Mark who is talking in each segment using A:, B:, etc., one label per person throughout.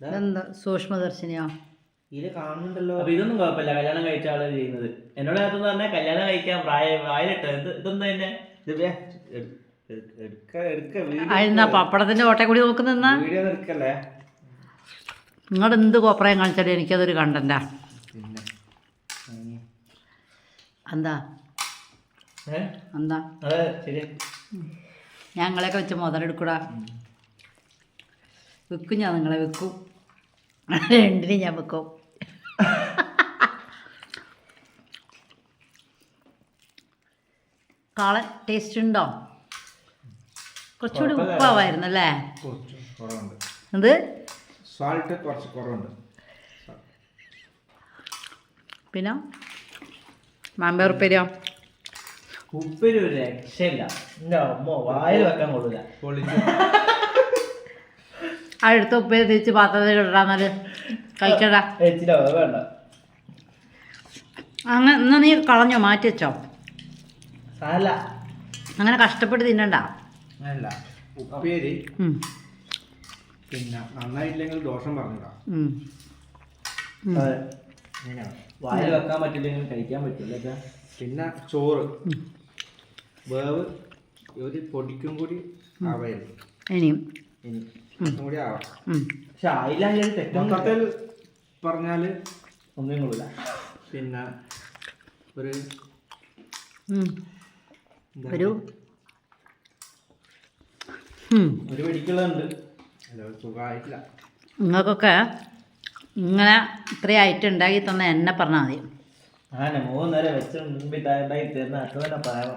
A: ഇതെന്താ? സൂക്ഷ്മദർശിനിയോ?
B: ഇത് കാണുന്നുണ്ടല്ലോ.
C: അപ്പൊ ഇതൊന്നും കുഴപ്പമില്ല. കല്യാണം കഴിച്ച ആൾ ചെയ്യുന്നത്. എന്നോട് നേരത്തെ പറഞ്ഞാൽ കല്യാണം കഴിക്കാൻ പ്രായം വായിലിട്ട്? ഇത് ഇതൊന്നും തന്നെ
B: ഇത്
A: പപ്പടത്തിന്റെ ഓട്ടെ കൂടി
B: നോക്കുന്ന
A: നിങ്ങൾ എന്ത് കോപ്രയം കാണിച്ചാലും എനിക്കതൊരു കണ്ടന്റാ. എന്താ? എന്താ?
C: ശരി
A: ഞങ്ങളെയൊക്കെ വെച്ച് മുതലെടുക്കൂടാ. വിൽക്കും ഞാൻ നിങ്ങളെ വെക്കും. രണ്ടിനും ഞാൻ വെക്കും. കാളൻ ടേസ്റ്റ് ഉണ്ടോ? കുറച്ചുകൂടി ഉപ്പാവായിരുന്നു അല്ലേ? എന്ത്?
B: സാൾട്ട് കുറച്ച് കുറവുണ്ട്. പിന്നെ?
A: മാമ്പേറുപ്പേരിയോ
C: ഉപ്പേരി ഒരു രക്ഷയില്ല. വായിൽ വെക്കാൻ കൊള്ളില്ല
A: എടുത്ത ഉപ്പേരി തിരിച്ച് പാത്രത്തിൽ ഇടാന്നാൽ കഴിക്കടാ. അങ്ങനെ എന്നാ നീ കളഞ്ഞോ? മാറ്റി വെച്ചോ? അങ്ങനെ കഷ്ടപ്പെട്ട് തിന്നണ്ട.
B: ഉപ്പേരി. പിന്നെ ദോഷം പറഞ്ഞിടാം.
C: വായിൽ വെക്കാൻ പറ്റില്ലെങ്കിൽ കഴിക്കാൻ പറ്റില്ല.
B: പിന്നെ ചോറ്. വേവ് ഒരു പൊടിക്കും കൂടി ആവായിരുന്നു
A: ഇനിയും.
B: ഇനി കൂടി ആവാം.
C: പക്ഷെ ആയില്ലെങ്കിൽ
B: തെറ്റത്തിൽ പറഞ്ഞാൽ
C: ഒന്നും കൊള്ളില്ല
B: പിന്നെ ഒരു.
A: ഒരു.
C: ഒരു
B: ഒരു സുഖമായിട്ടില്ല.
A: നിങ്ങൾക്കൊക്കെ ഇങ്ങനെ ഇത്രയായിട്ട് ഉണ്ടാക്കി തന്ന എന്നെ പറഞ്ഞാൽ മതി.
C: അങ്ങനെ മൂന്ന് നേരം വെച്ച് മുമ്പിൽ ഉണ്ടായി തരുന്ന അത്ര തന്നെ പറയാം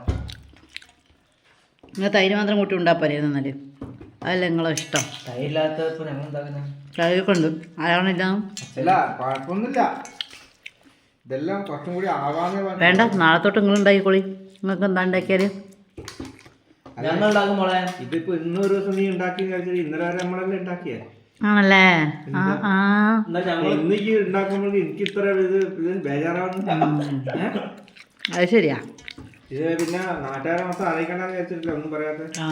A: നിങ്ങൾ തൈര് മാത്രം കൂട്ടി ഉണ്ടാപ്പോരായിരുന്നു എന്നാൽ. അതല്ല നിങ്ങളെ ഇഷ്ടം. ഉണ്ട് ആരാണില്ല വേണ്ട നാളെ തൊട്ട് നിങ്ങൾ ഉണ്ടാക്കിക്കോളി. നിങ്ങൾക്ക് എന്താ ഉണ്ടാക്കിയാൽ
C: ഞങ്ങൾ ഉണ്ടാക്കും മോളെ.
B: ഇതിപ്പോ ഇന്നൊരു ദിവസം നീ ഉണ്ടാക്കി കഴിച്ചത് ഇന്നലെ വരെ നമ്മളല്ലേ ഉണ്ടാക്കിയേ?
A: ആണല്ലേ? അത് ശരിയാ.
B: ഇത് പിന്നെ നാട്ടുകാരെ മൊത്തം അറിയിക്കണ്ടെന്ന് വിചാരിച്ചിട്ടില്ല? ഒന്നും പറയാത്ത
A: ആ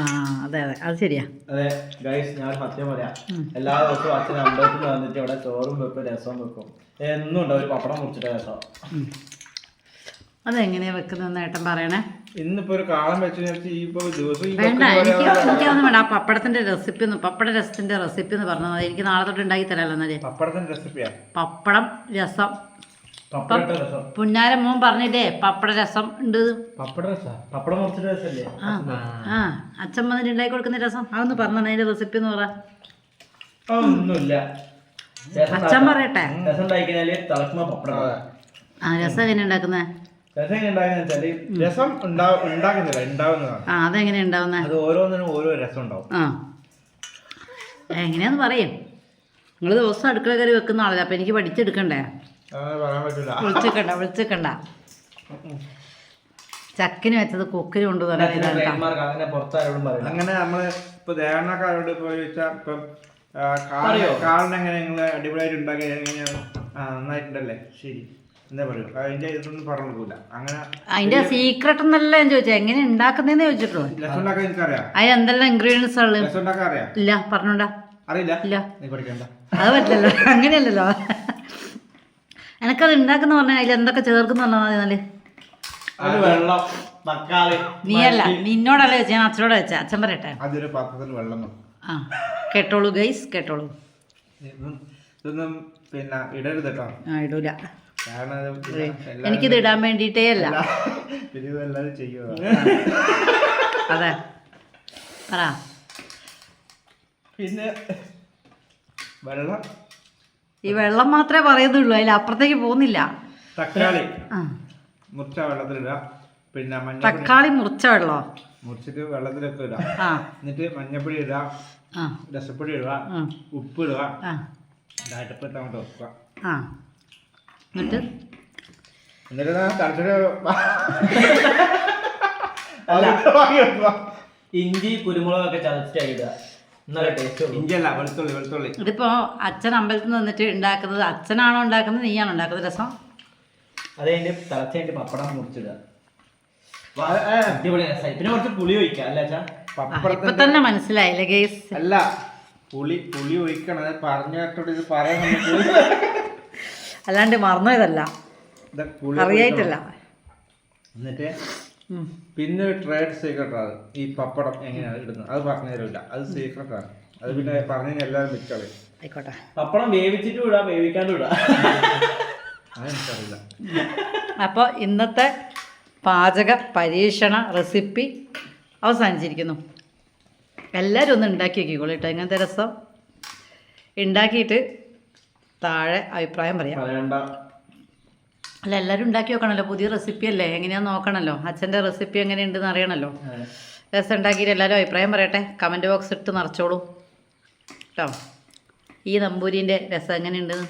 A: അതെ അതെ. അത് ശരിയാ.
C: അതെ ഗൈസ് ഞാൻ സത്യം പറയാം. എല്ലാ ദിവസവും അച്ഛൻ അമ്പലത്തിൽ വന്നിട്ട് ഇവിടെ ചോറും വെക്കും രസവും വെക്കും. എന്നും ഉണ്ടാവും ഒരു പപ്പടം മുറിച്ചിട്ട് രസം.
A: അതെങ്ങനെയാ വെക്കുന്നതെന്ന് ഏട്ടൻ പറയണേ?
B: ഇന്നിപ്പോ ഒരു കാളം വെച്ച് ഇപ്പൊ ദിവസം
A: വേണ്ട എനിക്ക് എനിക്കതൊന്നും വേണ്ട. ആ പപ്പടത്തിന്റെ റെസിപ്പി ഒന്ന് പപ്പട രസത്തിന്റെ റെസിപ്പി എന്ന് പറഞ്ഞാൽ എനിക്ക് നാളെ തൊട്ട് ഉണ്ടാക്കി തരാമല്ലോ എന്നാൽ.
B: പപ്പടത്തിന്റെ റെസിപ്പിയാ
A: പപ്പടം രസം. പുന്നാര മോൻ പറഞ്ഞില്ലേ പപ്പട രസം ഉണ്ട്. ആ അച്ഛൻ വന്നിട്ട് ഉണ്ടാക്കി കൊടുക്കുന്ന രസം. അതൊന്ന് പറഞ്ഞു അതിന്റെ റെസിപ്പി എന്ന് പറ.
C: ഒന്നുമില്ല. രസം
A: അച്ഛൻ പറയട്ടെ. ആ രസം എങ്ങനെ
C: ഉണ്ടാക്കുന്നേ
B: രസം ഉണ്ടാക്കുന്നില്ല ഉണ്ടാവുന്നതാണ്
A: ആ അതെങ്ങനെ ഉണ്ടാവുന്നത്
B: അത് ഓരോന്നിനും ഓരോ രസം ഉണ്ടാവും.
A: ആ. എങ്ങനെയാന്ന് പറയും. നിങ്ങൾ ദിവസം അടുക്കള കയറി വെക്കുന്ന ആളല്ലേ അപ്പം എനിക്ക് പഠിച്ചെടുക്കണ്ടേ? വിളിച്ചെക്കണ്ട വിളിച്ചെക്കണ്ട ചക്കിന് വെച്ചത് കൊക്കിന് കൊണ്ട്
C: അതിന്റെ
A: തന്നെ
C: trademark അങ്ങനെ
B: നമ്മൾ ഇപ്പൊ ദേവണ്ണക്കാരോട് പോയി ചോദിച്ചാൽ ഇപ്പം? എങ്ങനെ നിങ്ങൾ അടിപൊളിയായിട്ട് ഉണ്ടാക്കി എങ്ങനെയാണ് ആ നന്നായിട്ടുണ്ടല്ലേ? ശരി. എന്താ പറയുക? അതിന്റെ ഇതൊന്നും പറഞ്ഞു അങ്ങനെ
A: അതിന്റെ സീക്രട്ട് എന്നല്ലേ ഞാൻ ചോദിച്ചത് എങ്ങനെ ഉണ്ടാക്കുന്നതെന്ന് ചോദിച്ചിട്ടുള്ളൂ.
B: രസം ഉണ്ടാക്കാൻ എനിക്കറിയാം.
A: അതിന് എന്തെല്ലാം ഇൻഗ്രീഡിയൻസ് ഉള്ളത്?
B: രസം ഉണ്ടാക്കാൻ അറിയാം.
A: ഇല്ല പറഞ്ഞോണ്ടാ.
B: അറിയില്ല.
A: ഇല്ല.
B: നീ പഠിക്കണ്ട.
A: അത് പറ്റില്ലല്ലോ. അങ്ങനെയല്ലല്ലോ. എനക്കത് ഉണ്ടാക്കുന്ന പറഞ്ഞാൽ അതിൽ എന്തൊക്കെ ചേർക്കുന്ന പറഞ്ഞാൽ മതി
C: വെള്ളം തക്കാളി
A: നീയല്ല നിന്നോടല്ല വെച്ച ഞാൻ അച്ഛനോട് വെച്ച അച്ഛൻ പറയട്ടെ.
B: അതൊരു പാത്രത്തിൽ വെള്ളം
A: ആ കേട്ടോളൂ ഗൈസ് കേട്ടോളൂ.
B: ഇതൊന്നും ഇതൊന്നും പിന്നെ ഇടരുത് കേട്ടോ.
A: ആ ഇടൂല. എനിക്കിത് ഇടാൻ വേണ്ടിയിട്ടേ അല്ല അതെ. പറ.
B: പിന്നെ വെള്ളം.
A: ഈ വെള്ളം മാത്രമേ പറയുന്നുള്ളൂ അതിൽ അപ്പുറത്തേക്ക് പോകുന്നില്ല.
B: തക്കാളി.
A: ആ.
B: മുറിച്ച വെള്ളത്തിലിടുക പിന്നെ മഞ്ഞപ്പൊടി.
A: തക്കാളി മുറിച്ച വെള്ളോ?
B: മുറിച്ചിട്ട് വെള്ളത്തിലൊക്കെ ഇടുക
A: ആ.
B: എന്നിട്ട് മഞ്ഞപ്പൊടി ഇടുക
A: ആ.
B: രസപ്പൊടി ഇടുക. ഉപ്പ് ഇടുക.
A: ആ.
B: അടുപ്പത്ത് അങ്ങോട്ട് വെക്കുക.
A: ആ. എന്നിട്ട്?
B: എന്നിട്ട് വെക്കുക.
C: ഇഞ്ചി കുരുമുളകൊക്കെ ചതച്ചിട്ട് ഇടുക.
A: ഇതിപ്പോ അച്ഛൻ അമ്പലത്തിൽ നിന്നിട്ട് ഉണ്ടാക്കുന്നത് അച്ഛനാണോ ഉണ്ടാക്കുന്നത് നീയാണോ ഉണ്ടാക്കുന്നത്? രസം?
C: അത് കഴിഞ്ഞ് തിളച്ച് കഴിഞ്ഞ് പപ്പടം മുറിച്ചിടുക. അടിപൊളി. രസമായി പിന്നെ കുറച്ച് പുളി ഒഴിക്കാം അല്ല അച്ഛാ?
A: ഇപ്പൊ തന്നെ മനസ്സിലായില്ലേ ഗേസ്
B: അല്ല പുളി പുളി ഒഴിക്കണം. അത് പറഞ്ഞു കേട്ടോട് ഇത് പറയാൻ
A: അല്ലാണ്ട് മറന്നതല്ല അറിയായിട്ടല്ല.
B: എന്നിട്ട്. പിന്നെ ട്രേഡ് ട്രേഡ് സീക്രട്ടാണ് ഈ പപ്പടം എങ്ങനെയാണ് ഇടുന്നത്? അത് പറഞ്ഞു തരില്ല അത് സീക്രട്ടാണ് അത് പിന്നെ പറഞ്ഞു കഴിഞ്ഞാൽ എല്ലാവരും
A: ആയിക്കോട്ടെ.
C: പപ്പടം വേവിച്ചിട്ട് വിടാം വേവിക്കാണ്ട് വിടാം.
B: അതെനിക്കറിയില്ല
A: അപ്പോൾ ഇന്നത്തെ പാചക പരീക്ഷണ റെസിപ്പി അവസാനിച്ചിരിക്കുന്നു. എല്ലാവരും ഒന്ന് ഉണ്ടാക്കി നോക്കിക്കോളൂ കേട്ടോ. ഇങ്ങനത്തെ രസം? ഉണ്ടാക്കിയിട്ട് താഴെ അഭിപ്രായം പറയാം.
C: പറയണ്ട.
A: അല്ല എല്ലാവരും ഉണ്ടാക്കി നോക്കണമല്ലോ പുതിയ റെസിപ്പി അല്ലേ? എങ്ങനെയാണെന്ന് നോക്കണമല്ലോ അച്ഛന്റെ റെസിപ്പി എങ്ങനെയുണ്ടെന്ന് അറിയണമല്ലോ. രസം ഉണ്ടാക്കിയിട്ട് എല്ലാവരും അഭിപ്രായം പറയട്ടെ. കമന്റ് ബോക്സ് ഇട്ട് നിറച്ചോളൂ. കേട്ടോ ഈ നമ്പൂരിന്റെ രസം എങ്ങനെയുണ്ടെന്ന്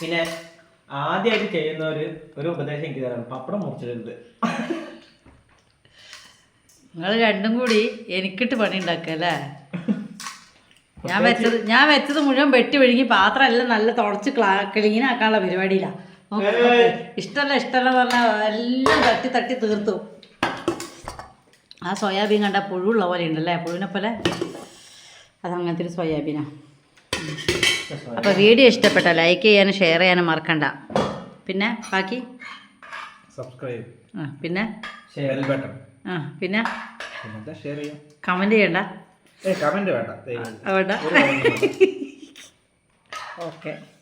C: പിന്നെ ആദ്യമായിട്ട് ചെയ്യുന്ന ഒരു ഒരു ഉപദേശം എനിക്ക് തരാം. പപ്പടം മുറിച്ചിട്ടുണ്ട്
A: നിങ്ങൾ രണ്ടും കൂടി എനിക്കിട്ട് പണി ഉണ്ടാക്കുക അല്ലേ? ഞാൻ വെച്ചത് ഞാൻ വെച്ചത് മുഴുവൻ വെട്ടി വിഴുങ്ങി പാത്രം എല്ലാം നല്ല തുടച്ച് ക്ലാ ക്ലീനാക്കാനുള്ള പരിപാടിയിലാണ് ഇഷ്ടമല്ല ഇഷ്ടമല്ല പറഞ്ഞാൽ എല്ലാം തട്ടി തട്ടി തീർത്തു. ആ സോയാബീൻ കണ്ട പുഴുള്ള പോലെ ഉണ്ടല്ലേ? പുഴുവിനെ പോലെ? അതങ്ങനത്തെ ഒരു സോയാബീനാണ് അപ്പോൾ വീഡിയോ ഇഷ്ടപ്പെട്ട ലൈക്ക് ചെയ്യാനും ഷെയർ ചെയ്യാനും മറക്കണ്ട. പിന്നെ ബാക്കി?
B: സബ്സ്ക്രൈബ്
A: ആ പിന്നെ?
B: ഷെയർ ബട്ടൺ
A: ആ പിന്നെ?
B: ഷെയർ ചെയ്യാം.
A: കമന്റ് ചെയ്യണ്ട?
B: കമന്റ് വേണ്ട. വേണ്ട.
A: ഓക്കെ